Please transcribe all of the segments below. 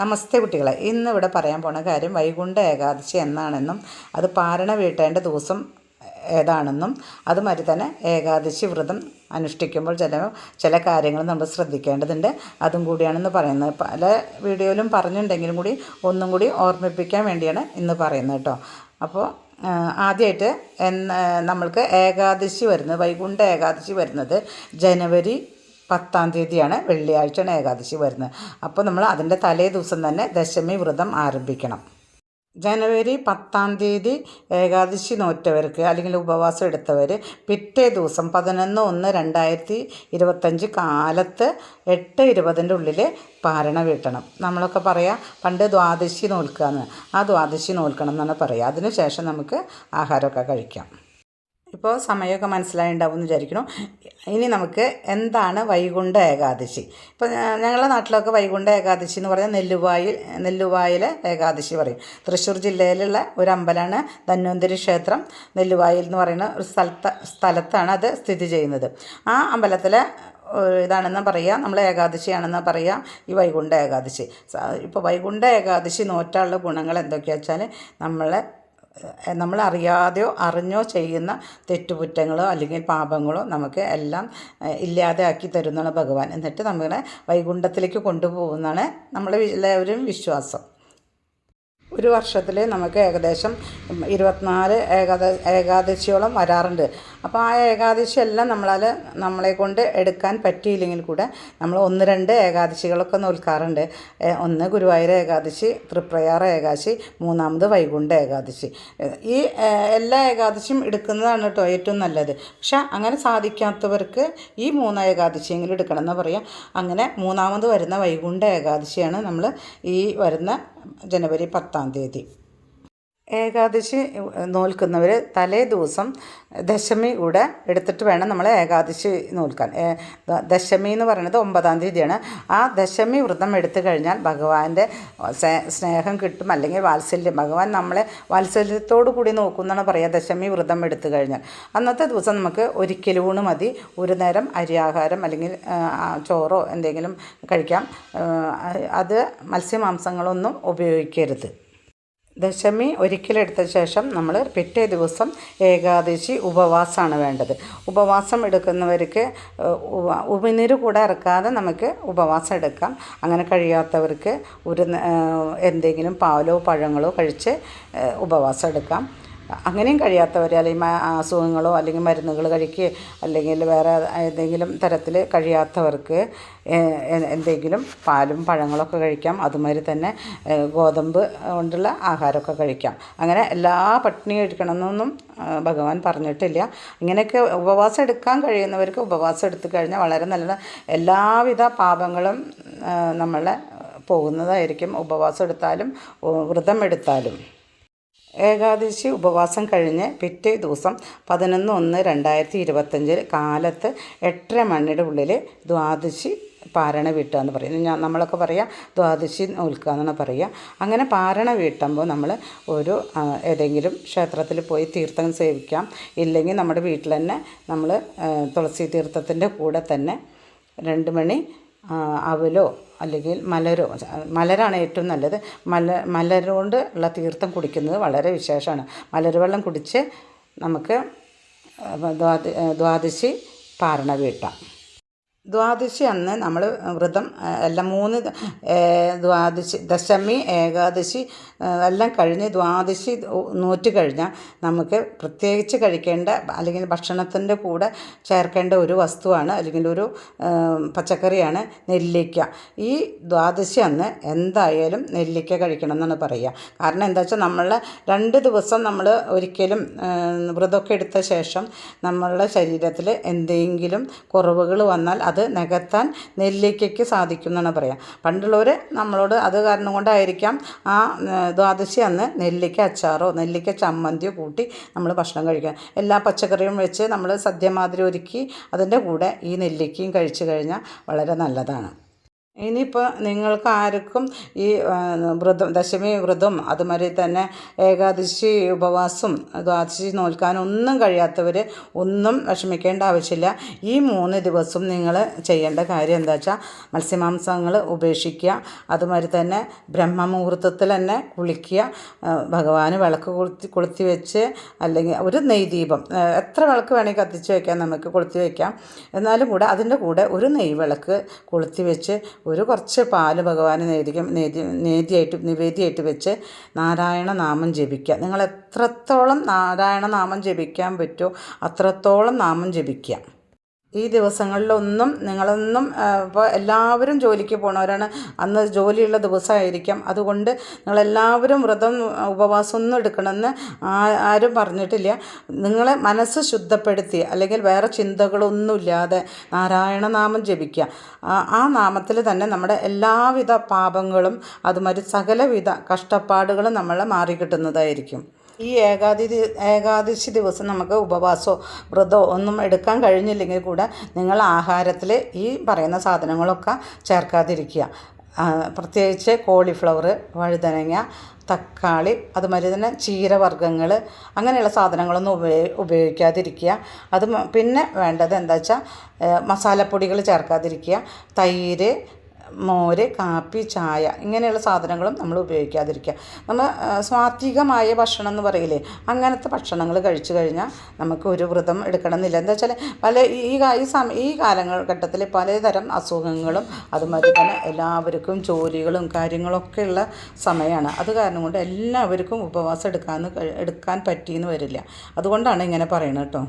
നമസ്തേ കുട്ടികളെ. ഇന്ന് ഇവിടെ പറയാൻ പോണ കാര്യം വൈകുണ്ഠ ഏകാദശി എന്നാണെന്നും അത് പാരണ വീട്ടേണ്ട ദിവസം ഏതാണെന്നും അതുമാതിരി തന്നെ ഏകാദശി വ്രതം അനുഷ്ഠിക്കുമ്പോൾ ചില ചില കാര്യങ്ങൾ നമ്മൾ ശ്രദ്ധിക്കേണ്ടതുണ്ട്. അതും കൂടിയാണെന്ന് പറയുന്നത്. പല വീഡിയോയിലും പറഞ്ഞിട്ടുണ്ടെങ്കിലും കൂടി ഒന്നും കൂടി ഓർമ്മിപ്പിക്കാൻ വേണ്ടിയാണ് ഇന്ന് പറയുന്നത് കേട്ടോ. അപ്പോൾ ആദ്യമായിട്ട് നമ്മൾക്ക് ഏകാദശി വരുന്നത് വൈകുണ്ഠ ഏകാദശി വരുന്നത് ജനുവരി പത്താം തീയതിയാണ് വെള്ളിയാഴ്ചയാണ് ഏകാദശി വരുന്നത്. അപ്പോൾ നമ്മൾ അതിന്റെ തലേ ദിവസം തന്നെ ദശമി വ്രതം ആരംഭിക്കണം. ജനുവരി പത്താം തീയതി ഏകാദശി നോറ്റവർക്ക് അല്ലെങ്കിൽ ഉപവാസം എടുത്തവർ പിറ്റേ ദിവസം പതിനൊന്ന് ഒന്ന് രണ്ടായിരത്തി ഇരുപത്തഞ്ച് കാലത്ത് എട്ട് ഇരുപതിന്റെ ഉള്ളിൽ പാരണ വീട്ടണം. നമ്മളൊക്കെ പറയാം പണ്ട് ദ്വാദശി നോൽക്കുക എന്ന് ആ ദ്വാദശി നോൽക്കണം എന്നാണ് പറയുക അതിന് ശേഷം നമുക്ക് ആഹാരമൊക്കെ കഴിക്കാം. ഇപ്പോൾ സമയമൊക്കെ മനസ്സിലായിണ്ടാവും എന്ന് വിചാരിക്കണം ഇനി നമുക്ക് എന്താണ് വൈകുണ്ഠ ഏകാദശി? ഇപ്പോൾ ഞങ്ങളുടെ നാട്ടിലൊക്കെ വൈകുണ്ഠ ഏകാദശി എന്ന് പറഞ്ഞാൽ നെല്ലുവായിൽ നെല്ലുവായിലെ ഏകാദശി പറയും. തൃശ്ശൂർ ജില്ലയിലുള്ള ഒരു അമ്പലമാണ് ധന്വന്തരി ക്ഷേത്രം. നെല്ലുവായിൽ എന്ന് പറയുന്ന ഒരു സ്ഥലത്ത് സ്ഥലത്താണ് അത് സ്ഥിതി ചെയ്യുന്നത്. ആ അമ്പലത്തിലെ ഇതാണെന്ന് പറയുക നമ്മൾ ഏകാദശിയാണെന്ന് പറയുക ഈ വൈകുണ്ഠ ഏകാദശി. ഇപ്പോൾ വൈകുണ്ഠ ഏകാദശി നോറ്റാനുള്ള ഗുണങ്ങൾ എന്തൊക്കെയാണെന്ന് വെച്ചാൽ നമ്മളെ നമ്മൾ അറിയാതെയോ അറിഞ്ഞോ ചെയ്യുന്ന തെറ്റുകുറ്റങ്ങളോ അല്ലെങ്കിൽ പാപങ്ങളോ നമുക്ക് എല്ലാം ഇല്ലാതെയാക്കി തരുന്നതാണ് ഭഗവാൻ. എന്നിട്ട് നമ്മളെ വൈകുണ്ഠത്തിലേക്ക് കൊണ്ടുപോകുന്നതാണ് നമ്മളെ എല്ലാവരും വിശ്വാസം. ഒരു വർഷത്തിൽ നമുക്ക് ഏകദേശം ഇരുപത്തിനാല് ഏകാദ ഏകാദശിയോളം വരാറുണ്ട്. അപ്പോൾ ആ ഏകാദശി എല്ലാം നമ്മളാൽ നമ്മളെ കൊണ്ട് എടുക്കാൻ പറ്റിയില്ലെങ്കിൽ കൂടെ നമ്മൾ ഒന്ന് രണ്ട് ഏകാദശികളൊക്കെ നോൽക്കാറുണ്ട് ഒന്ന് ഗുരുവായൂർ ഏകാദശി തൃപ്രയാർ ഏകാദശി മൂന്നാമത് വൈകുണ്ഠ ഏകാദശി. ഈ എല്ലാ ഏകാദശിയും എടുക്കുന്നതാണ് കേട്ടോ ഏറ്റവും നല്ലത്. പക്ഷെ അങ്ങനെ സാധിക്കാത്തവർക്ക് ഈ മൂന്ന് ഏകാദശിയെങ്കിലും എടുക്കണം എന്ന് പറയാം. അങ്ങനെ മൂന്നാമത് വരുന്ന വൈകുണ്ഠ ഏകാദശിയാണ് നമ്മൾ ഈ വരുന്ന ജനുവരി പത്താം തീയതി. ഏകാദശി നോൽക്കുന്നവർ തലേ ദിവസം ദശമി കൂടെ എടുത്തിട്ട് വേണം നമ്മൾ ഏകാദശി നോൽക്കാൻ. ദശമി എന്ന് പറയുന്നത് ഒമ്പതാം തീയതിയാണ്. ആ ദശമി വ്രതം എടുത്തു കഴിഞ്ഞാൽ ഭഗവാന്റെ സ്നേഹം കിട്ടും അല്ലെങ്കിൽ വാത്സല്യം. ഭഗവാൻ നമ്മളെ വാത്സല്യത്തോടു കൂടി നോക്കുന്നതാണ് പറയുക ദശമി വ്രതം എടുത്തു കഴിഞ്ഞാൽ. അന്നത്തെ ദിവസം നമുക്ക് ഒരിക്കലൂണ് മതി. ഒരു നേരം അരിയാഹാരം അല്ലെങ്കിൽ ചോറോ എന്തെങ്കിലും കഴിക്കാം. അത് മത്സ്യമാംസങ്ങളൊന്നും ഉപയോഗിക്കരുത്. ദശമി ഒരിക്കലെടുത്ത ശേഷം നമ്മൾ പിറ്റേ ദിവസം ഏകാദശി ഉപവാസമാണ് വേണ്ടത്. ഉപവാസം എടുക്കുന്നവർക്ക് ഉമിനീര് കൂടെ ഇറക്കാതെ നമുക്ക് ഉപവാസം എടുക്കാം. അങ്ങനെ കഴിയാത്തവർക്ക് ഒരു എന്തെങ്കിലും പാലോ പഴങ്ങളോ കഴിച്ച് ഉപവാസം എടുക്കാം. അങ്ങനെയും കഴിയാത്തവർ അല്ലെങ്കിൽ അസുഖങ്ങളോ അല്ലെങ്കിൽ മരുന്നുകൾ കഴിക്കുക അല്ലെങ്കിൽ വേറെ ഏതെങ്കിലും തരത്തിൽ കഴിയാത്തവർക്ക് എന്തെങ്കിലും പാലും പഴങ്ങളൊക്കെ കഴിക്കാം. അതുമാതിരി തന്നെ ഗോതമ്പ് കൊണ്ടുള്ള ആഹാരമൊക്കെ കഴിക്കാം. അങ്ങനെ എല്ലാ പട്ടിണി കഴിക്കണമെന്നൊന്നും ഭഗവാൻ പറഞ്ഞിട്ടില്ല. ഇങ്ങനെയൊക്കെ ഉപവാസം എടുക്കാൻ കഴിയുന്നവർക്ക് ഉപവാസം എടുത്തു കഴിഞ്ഞാൽ വളരെ നല്ല എല്ലാവിധ പാപങ്ങളും നമ്മളെ പോകുന്നതായിരിക്കും. ഉപവാസം എടുത്താലും വ്രതം എടുത്താലും. ഏകാദശി ഉപവാസം കഴിഞ്ഞ് പിറ്റേ ദിവസം പതിനൊന്ന് ഒന്ന് രണ്ടായിരത്തി ഇരുപത്തഞ്ചിൽ കാലത്ത് എട്ടര മണിയുടെ ഉള്ളിൽ ദ്വാദശി പാരണ വീട്ടുക എന്ന് പറയുന്നത് ഞാൻ നമ്മളൊക്കെ പറയുക ദ്വാദശി നോൽക്കുക എന്നാണ് പറയുക അങ്ങനെ പാരണ വീട്ടുമ്പോൾ നമ്മൾ ഒരു ഏതെങ്കിലും ക്ഷേത്രത്തിൽ പോയി തീർത്ഥം സേവിക്കാം. ഇല്ലെങ്കിൽ നമ്മുടെ വീട്ടിൽ തന്നെ നമ്മൾ തുളസി തീർത്ഥത്തിന്റെ കൂടെ തന്നെ രണ്ട് മണി അവലോ അല്ലെങ്കിൽ മലരോ മലരാണ് ഏറ്റവും നല്ലത്. മല മലരോണ്ട് ഉള്ള തീർത്ഥം കുടിക്കുന്നത് വളരെ വിശേഷമാണ്. മലരുവെള്ളം വെള്ളം കുടിച്ച് നമുക്ക് ദ്വാദശി പാരണ വീട്ടാം. ദ്വാദശി അന്ന് നമ്മൾ വ്രതം എല്ലാം മൂന്ന് ദ്വാദശി ദശമി ഏകാദശി എല്ലാം കഴിഞ്ഞ് ദ്വാദശി നൂറ്റ് കഴിഞ്ഞാൽ നമുക്ക് പ്രത്യേകിച്ച് കഴിക്കേണ്ട അല്ലെങ്കിൽ ഭക്ഷണത്തിന്റെ കൂടെ ചേർക്കേണ്ട ഒരു വസ്തുവാണ് അല്ലെങ്കിൽ ഒരു പച്ചക്കറിയാണ് നെല്ലിക്ക. ഈ ദ്വാദശി അന്ന് എന്തായാലും നെല്ലിക്ക കഴിക്കണം എന്നാണ് പറയുക. കാരണം എന്താ വെച്ചാൽ നമ്മൾ രണ്ട് ദിവസം നമ്മൾ ഒരിക്കലും വ്രതമൊക്കെ എടുത്ത ശേഷം നമ്മളുടെ ശരീരത്തിൽ എന്തെങ്കിലും കുറവുകൾ വന്നാൽ അത് നികത്താൻ നെല്ലിക്കയ്ക്ക് സാധിക്കും എന്നാണ് പറയുക പണ്ടുള്ളവർ നമ്മളോട് അത് കാരണം കൊണ്ടായിരിക്കാം ആ ദ്വാദശി അന്ന് നെല്ലിക്ക അച്ചാറോ നെല്ലിക്ക ചമ്മന്തിയോ കൂട്ടി നമ്മൾ ഭക്ഷണം കഴിക്കുക എല്ലാ പച്ചക്കറിയും വെച്ച് നമ്മൾ സദ്യ മാതിരി ഒരുക്കി അതിന്റെ കൂടെ ഈ നെല്ലിക്കയും കഴിച്ചു കഴിഞ്ഞാൽ വളരെ നല്ലതാണ്. ഇനിയിപ്പോൾ നിങ്ങൾക്ക് ആർക്കും ഈ വ്രതം ദശമി വ്രതം അതുമാതിരി തന്നെ ഏകാദശി ഉപവാസം ദ്വാദശി നോൽക്കാനൊന്നും കഴിയാത്തവർ ഒന്നും വിഷമിക്കേണ്ട ആവശ്യമില്ല. ഈ മൂന്ന് ദിവസം നിങ്ങൾ ചെയ്യേണ്ട കാര്യം എന്താ വെച്ചാൽ മത്സ്യമാംസങ്ങൾ ഉപേക്ഷിക്കുക അതുമാതിരി തന്നെ ബ്രഹ്മമുഹൂർത്തത്തിൽ തന്നെ കുളിക്കുക ഭഗവാന് വിളക്ക് കൊളുത്തി കൊളുത്തി വെച്ച് അല്ലെങ്കിൽ ഒരു നെയ്ദീപം എത്ര വിളക്ക് വേണമെങ്കിൽ കത്തിച്ച് വയ്ക്കാം നമുക്ക് കൊളുത്തി വയ്ക്കാം എന്നാലും കൂടെ അതിന്റെ കൂടെ ഒരു നെയ് വിളക്ക് കൊളുത്തി വെച്ച് ഒരു കുറച്ച് പാൽ ഭഗവാന് നേദിക്കും നേതി നേതിയായിട്ട് നിവേദിയായിട്ട് വെച്ച് നാരായണ നാമം ജപിക്കുക. നിങ്ങൾ എത്രത്തോളം നാരായണ നാമം ജപിക്കാൻ പറ്റുമോ അത്രത്തോളം നാമം ജപിക്കുക. ഈ ദിവസങ്ങളിലൊന്നും നിങ്ങളൊന്നും ഇപ്പോൾ എല്ലാവരും ജോലിക്ക് പോണവരാണ്. അന്ന് ജോലിയുള്ള ദിവസമായിരിക്കാം. അതുകൊണ്ട് നിങ്ങളെല്ലാവരും വ്രതം ഉപവാസമൊന്നും എടുക്കണമെന്ന് ആ- ആരും പറഞ്ഞിട്ടില്ല. നിങ്ങളെ മനസ്സ് ശുദ്ധപ്പെടുത്തി അല്ലെങ്കിൽ വേറെ ചിന്തകളൊന്നുമില്ലാതെ നാരായണ നാമം ജപിക്കുക. ആ നാമത്തിൽ തന്നെ നമ്മുടെ എല്ലാവിധ പാപങ്ങളും അതുമാതിരി സകലവിധ കഷ്ടപ്പാടുകളും നമ്മളെ മാറിക്കിട്ടുന്നതായിരിക്കും. ഈ ഏകാദി ഏകാദശി ദിവസം നമുക്ക് ഉപവാസമോ വ്രതമോ ഒന്നും എടുക്കാൻ കഴിഞ്ഞില്ലെങ്കിൽ കൂടെ നിങ്ങൾ ആഹാരത്തിൽ ഈ പറയുന്ന സാധനങ്ങളൊക്കെ ചേർക്കാതിരിക്കുക. പ്രത്യേകിച്ച് കോളിഫ്ലവർ വഴുതനങ്ങ തക്കാളി അതുമാതിരി തന്നെ ചീരവർഗങ്ങൾ അങ്ങനെയുള്ള സാധനങ്ങളൊന്നും ഉപയോഗി ഉപയോഗിക്കാതിരിക്കുക. അത് പിന്നെ വേണ്ടത് എന്താ വെച്ചാൽ മസാലപ്പൊടികൾ ചേർക്കാതിരിക്കുക. തൈര് മോര് കാപ്പി ചായ ഇങ്ങനെയുള്ള സാധനങ്ങളും നമ്മൾ ഉപയോഗിക്കാതിരിക്കുക. നമ്മൾ സ്വാത്വികമായ ഭക്ഷണം എന്ന് പറയില്ലേ അങ്ങനത്തെ ഭക്ഷണങ്ങൾ കഴിച്ചു കഴിഞ്ഞാൽ നമുക്ക് ഒരു വ്രതം എടുക്കണമെന്നില്ല. എന്താ വെച്ചാൽ പല ഈ ഈ സമയം ഈ കാലഘട്ടത്തിൽ പലതരം അസുഖങ്ങളും അതുമാതിരി തന്നെ എല്ലാവർക്കും ജോലികളും കാര്യങ്ങളൊക്കെ ഉള്ള സമയമാണ്. അത് കാരണം കൊണ്ട് എല്ലാവർക്കും ഉപവാസം എടുക്കാമെന്ന് എടുക്കാൻ പറ്റിയെന്ന് വരില്ല. അതുകൊണ്ടാണ് ഇങ്ങനെ പറയുന്നത് കേട്ടോ.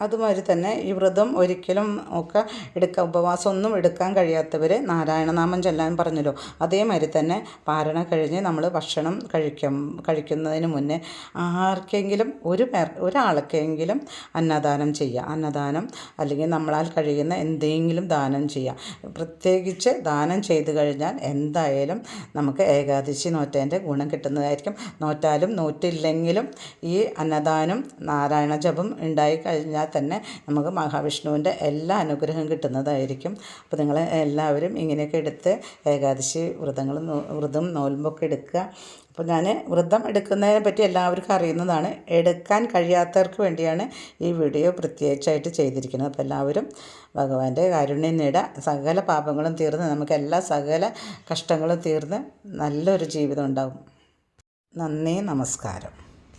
അതുമാതിരി തന്നെ ഈ വ്രതം ഒരിക്കലും ഒക്കെ എടുക്കാൻ ഉപവാസം ഒന്നും എടുക്കാൻ കഴിയാത്തവർ നാരായണനാമം ചൊല്ലാൻ പറഞ്ഞല്ലോ. അതേമാതിരി തന്നെ പാരണ കഴിഞ്ഞ് നമ്മൾ ഭക്ഷണം കഴിക്കും കഴിക്കുന്നതിന് മുന്നേ ആർക്കെങ്കിലും ഒരു പേർ ഒരാൾക്കെങ്കിലും അന്നദാനം ചെയ്യുക അന്നദാനം അല്ലെങ്കിൽ നമ്മളാൽ കഴിയുന്ന എന്തെങ്കിലും ദാനം ചെയ്യുക പ്രത്യേകിച്ച് ദാനം ചെയ്തു കഴിഞ്ഞാൽ എന്തായാലും നമുക്ക് ഏകാദശി നോറ്റേന്റെ ഗുണം കിട്ടുന്നതായിരിക്കും. നോറ്റാലും നോറ്റില്ലെങ്കിലും ഈ അന്നദാനം നാരായണ ജപം ഉണ്ടായി കഴിഞ്ഞാൽ തന്നെ നമുക്ക് മഹാവിഷ്ണുവിന്റെ എല്ലാ അനുഗ്രഹം കിട്ടുന്നതായിരിക്കും. അപ്പോൾ നിങ്ങൾ എല്ലാവരും ഇങ്ങനെയൊക്കെ എടുത്ത് ഏകാദശി വ്രതങ്ങൾ വ്രതം നോൽമ്പൊക്കെ എടുക്കുക. അപ്പോൾ ഞാൻ വ്രതം എടുക്കുന്നതിനെ പറ്റി എല്ലാവർക്കും അറിയുന്നതാണ്. എടുക്കാൻ കഴിയാത്തവർക്ക് വേണ്ടിയാണ് ഈ വീഡിയോ പ്രത്യേകിച്ചായിട്ട് ചെയ്തിരിക്കുന്നത്. അപ്പോൾ എല്ലാവരും ഭഗവാന്റെ കാരുണ്യം നേടുക. സകല പാപങ്ങളും തീർന്ന് നമുക്ക് എല്ലാ സകല കഷ്ടങ്ങളും തീർന്ന് നല്ലൊരു ജീവിതം ഉണ്ടാകും നന്ദി നമസ്കാരം.